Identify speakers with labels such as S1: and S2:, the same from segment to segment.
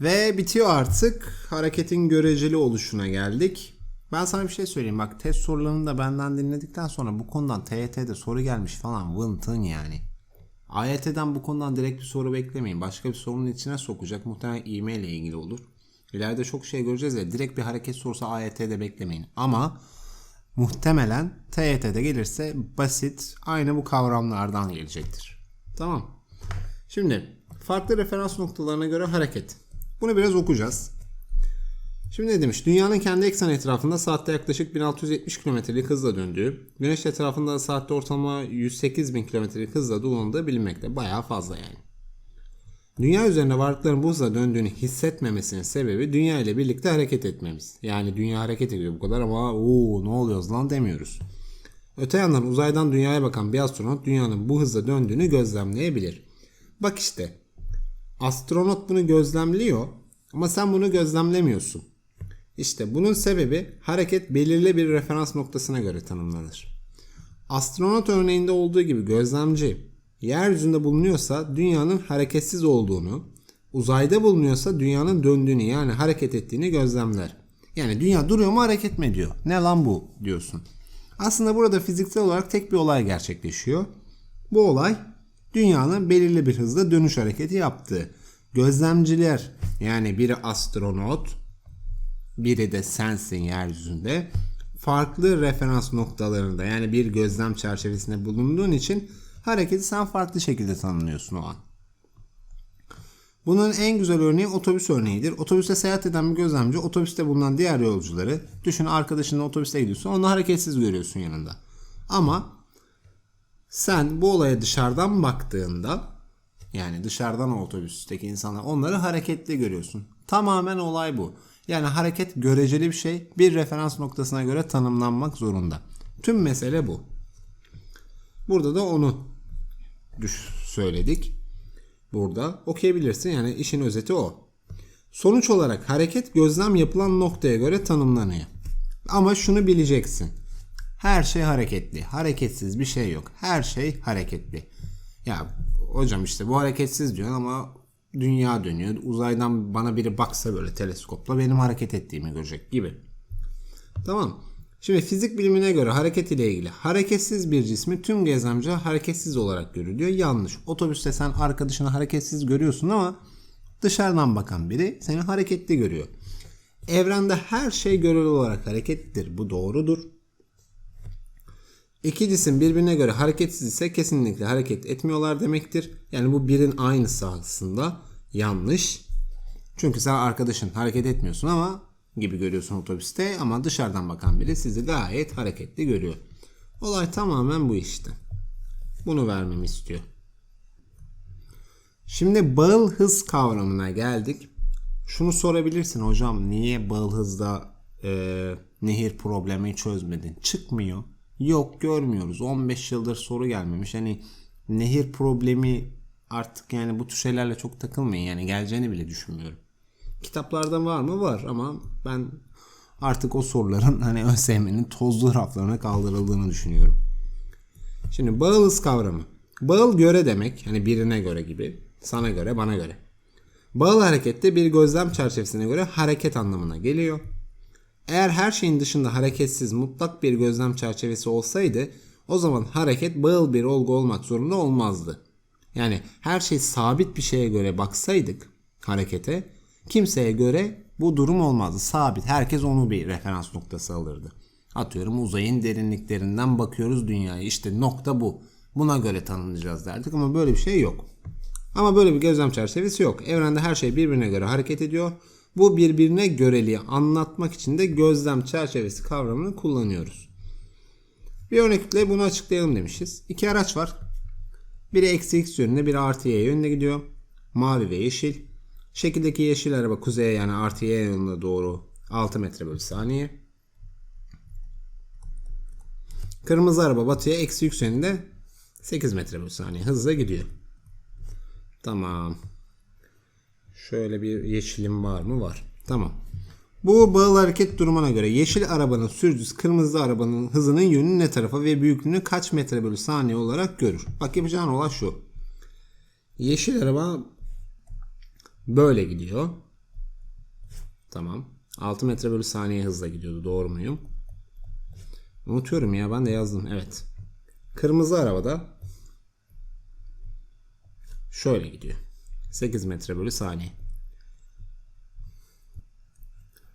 S1: Ve bitiyor artık. Hareketin göreceli oluşuna geldik. Ben sana bir şey söyleyeyim. Bak test sorularını da benden dinledikten sonra bu konudan TYT'de soru gelmiş falan vıntın yani. AYT'den bu konudan direkt bir soru beklemeyin. Başka bir sorunun içine sokacak. Muhtemelen ivme ile ilgili olur. İleride çok şey göreceğiz ya. Direkt bir hareket sorusu AYT'de beklemeyin. Ama muhtemelen TYT'de gelirse basit aynı bu kavramlardan gelecektir. Tamam. Şimdi farklı referans noktalarına göre hareket. Bunu biraz okuyacağız. Şimdi ne demiş? Dünyanın kendi eksen etrafında saatte yaklaşık 1670 kilometrelik hızla döndüğü, güneş etrafında da saatte ortalama 108 bin kilometrelik hızla dolandığı bilinmekte. Bayağı fazla yani. Dünya üzerinde varlıkların bu hızla döndüğünü hissetmemesinin sebebi dünya ile birlikte hareket etmemiz. Yani dünya hareket ediyor bu kadar ama ooo ne oluyoruz lan demiyoruz. Öte yandan uzaydan dünyaya bakan bir astronot dünyanın bu hızla döndüğünü gözlemleyebilir. Bak işte astronot bunu gözlemliyor ama sen bunu gözlemlemiyorsun. İşte bunun sebebi hareket belirli bir referans noktasına göre tanımlanır. Astronot örneğinde olduğu gibi gözlemci yeryüzünde bulunuyorsa dünyanın hareketsiz olduğunu, uzayda bulunuyorsa dünyanın döndüğünü yani hareket ettiğini gözlemler. Yani dünya duruyor mu hareket mi ediyor? Ne lan bu diyorsun. Aslında burada fiziksel olarak tek bir olay gerçekleşiyor. Bu olay dünyanın belirli bir hızda dönüş hareketi yaptığı. Gözlemciler yani biri astronot, biri de sensin yeryüzünde farklı referans noktalarında yani bir gözlem çerçevesinde bulunduğun için hareketi sen farklı şekilde tanımlıyorsun o an. Bunun en güzel örneği otobüs örneğidir. Otobüste seyahat eden bir gözlemci otobüste bulunan diğer yolcuları düşün arkadaşınla otobüste gidiyorsun onu hareketsiz görüyorsun yanında. Ama sen bu olaya dışarıdan baktığında yani dışarıdan otobüsteki insanlar onları hareketli görüyorsun. Tamamen olay bu. Yani hareket göreceli bir şey bir referans noktasına göre tanımlanmak zorunda. Tüm mesele bu. Burada da onu düş söyledik. Burada okuyabilirsin yani işin özeti o. Sonuç olarak hareket gözlem yapılan noktaya göre tanımlanıyor. Ama şunu bileceksin. Her şey hareketli. Hareketsiz bir şey yok. Her şey hareketli. Ya hocam işte bu hareketsiz diyor ama dünya dönüyor. Uzaydan bana biri baksa böyle teleskopla benim hareket ettiğimi görecek gibi. Tamam. Şimdi fizik bilimine göre hareket ile ilgili hareketsiz bir cismi tüm gözlemci hareketsiz olarak görülüyor. Yanlış. Otobüste sen arkadaşını hareketsiz görüyorsun ama dışarıdan bakan biri seni hareketli görüyor. Evrende her şey göreli olarak hareketlidir. Bu doğrudur. İki cisim birbirine göre hareketsiz ise kesinlikle hareket etmiyorlar demektir. Yani bu birin aynısı aslında yanlış. Çünkü sen arkadaşın hareket etmiyorsun ama gibi görüyorsun otobüste ama dışarıdan bakan biri sizi gayet hareketli görüyor. Olay tamamen bu işte. Bunu vermemi istiyor. Şimdi bağıl hız kavramına geldik. Şunu sorabilirsin hocam niye bağıl hızda e, nehir problemi çözmedin? Çıkmıyor. Yok görmüyoruz. 15 yıldır soru gelmemiş. Hani nehir problemi artık yani bu tür şeylerle çok takılmayın. Yani geleceğini bile düşünmüyorum. Kitaplarda var mı? Var ama ben artık o soruların hani ÖSYM'nin tozlu raflarına kaldırıldığını düşünüyorum. Şimdi bağıl kavramı. Bağıl göre demek. Hani birine göre gibi. Sana göre, bana göre. Bağıl harekette bir gözlem çerçevesine göre hareket anlamına geliyor. Eğer her şeyin dışında hareketsiz mutlak bir gözlem çerçevesi olsaydı o zaman hareket bağıl bir olgu olmak zorunda olmazdı. Yani her şey sabit bir şeye göre baksaydık harekete kimseye göre bu durum olmazdı. Sabit. Herkes onu bir referans noktası alırdı. Atıyorum uzayın derinliklerinden bakıyoruz dünyaya. İşte nokta bu. Buna göre tanımlayacağız derdik ama böyle bir şey yok. Ama böyle bir gözlem çerçevesi yok. Evrende her şey birbirine göre hareket ediyor. Bu birbirine göreliği anlatmak için de gözlem çerçevesi kavramını kullanıyoruz. Bir örnekle bunu açıklayalım demişiz. İki araç var. Biri eksi x yönünde, biri artı y yönünde gidiyor. Mavi ve yeşil. Şekildeki yeşil araba kuzeye yani artı y yönüne doğru 6 metre bölü saniye. Kırmızı araba batıya eksi yönünde 8 metre bölü saniye hızla gidiyor. Tamam. Şöyle bir yeşilim var mı? Var. Tamam. Bu bağıl hareket durumuna göre yeşil arabanın sürücüsü kırmızı arabanın hızının yönünü ne tarafa ve büyüklüğünü kaç metre bölü saniye olarak görür. Bak yapacağın olay şu. Yeşil araba böyle gidiyor. Tamam. 6 metre bölü saniye hızla gidiyordu. Doğru muyum? Unutuyorum ya ben de yazdım. Evet. Kırmızı arabada şöyle gidiyor. 8 metre bölü saniye.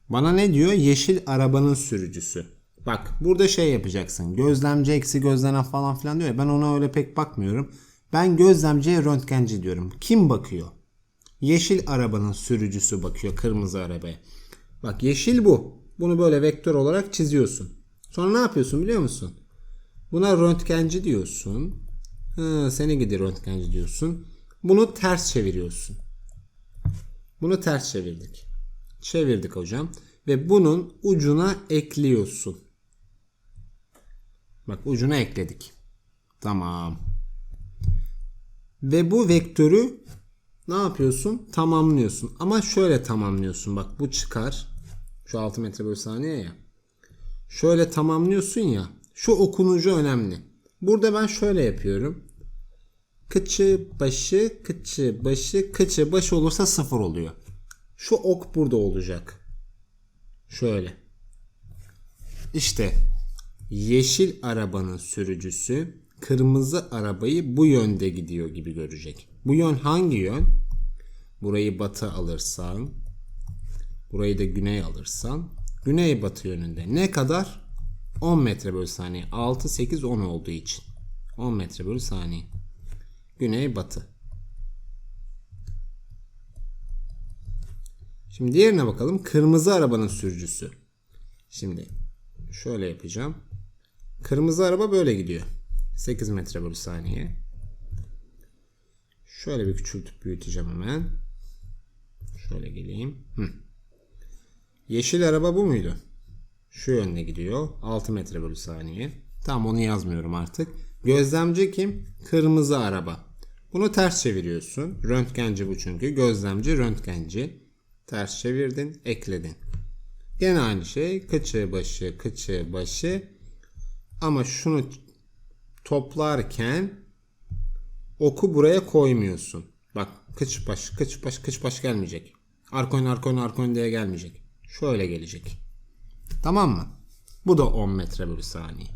S1: Bana ne diyor? Yeşil arabanın sürücüsü. Bak burada şey yapacaksın. Gözlemci eksi gözlenen falan filan diyor ya. Ben ona öyle pek bakmıyorum. Ben gözlemciye röntgenci diyorum. Kim bakıyor? Yeşil arabanın sürücüsü bakıyor kırmızı arabaya. Bak yeşil bu. Bunu böyle vektör olarak çiziyorsun. Sonra ne yapıyorsun biliyor musun? Buna röntgenci diyorsun. Ha, seni gidi röntgenci diyorsun. Bunu ters çeviriyorsun. Bunu ters çevirdik. Çevirdik hocam. Ve bunun ucuna ekliyorsun. Bak ucuna ekledik. Tamam. Ve bu vektörü ne yapıyorsun? Tamamlıyorsun. Ama şöyle tamamlıyorsun. Bak bu çıkar. Şu 6 metre bölü saniye ya. Şöyle tamamlıyorsun ya. Şu okunucu önemli. Burada ben şöyle yapıyorum. Kıçı başı, kıçı başı, kıçı başı olursa sıfır oluyor. Şu ok burada olacak. Şöyle. İşte yeşil arabanın sürücüsü kırmızı arabayı bu yönde gidiyor gibi görecek. Bu yön hangi yön? Burayı batı alırsan, burayı da güney alırsan, güney batı yönünde. Ne kadar? 10 metre bölü saniye. 6, 8, 10 olduğu için. 10 metre bölü saniye. Güney batı. Şimdi diğerine bakalım. Kırmızı arabanın sürücüsü. Şimdi şöyle yapacağım. Kırmızı araba böyle gidiyor. 8 metre bölü saniye. Şöyle bir küçültüp büyüteceğim hemen. Şöyle geleyim. Hı. Yeşil araba bu muydu? Şu yönde gidiyor. 6 metre bölü saniye. Tamam onu yazmıyorum artık. Gözlemci kim? Kırmızı araba. Bunu ters çeviriyorsun. Röntgenci bu çünkü. Gözlemci, röntgenci. Ters çevirdin, ekledin. Gene aynı şey. Kıçı başı, kıçı başı. Ama şunu toplarken oku buraya koymuyorsun. Bak kıç baş, kıç baş, kıç baş gelmeyecek. Arkoin, arkoin, arkoin diye gelmeyecek. Şöyle gelecek. Tamam mı? Bu da 10 metre bölü saniye.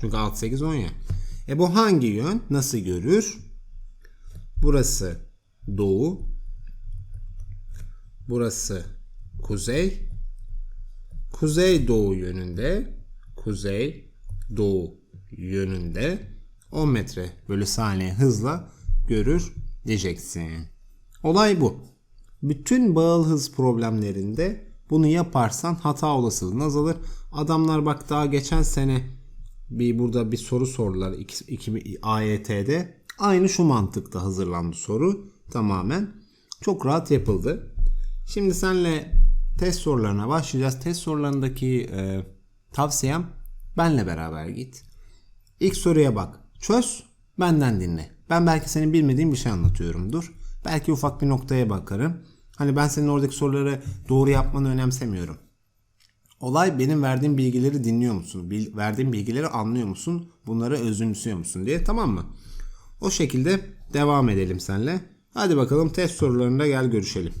S1: Çünkü 6, 8, 10 ya. E bu hangi yön? Nasıl görür? Burası doğu. Burası kuzey. Kuzey doğu yönünde. Kuzey doğu yönünde 10 metre bölü saniye hızla görür diyeceksin. Olay bu. Bütün bağıl hız problemlerinde bunu yaparsan hata olasılığın azalır. Adamlar bak daha geçen sene bir burada bir soru sordular 2 AYT'de. Aynı şu mantıkta hazırlandı soru tamamen. Çok rahat yapıldı. Şimdi senle test sorularına başlayacağız. Test sorularındaki e, tavsiyem benle beraber git. İlk soruya bak. Çöz. Benden dinle. Ben belki senin bilmediğin bir şey anlatıyorumdur. Belki ufak bir noktaya bakarım. Hani ben senin oradaki soruları doğru yapmanı önemsemiyorum. Olay benim verdiğim bilgileri dinliyor musun? Bil, verdiğim bilgileri anlıyor musun? Bunları özümsüyor musun diye tamam mı? O şekilde devam edelim senle. Hadi bakalım test sorularında gel görüşelim.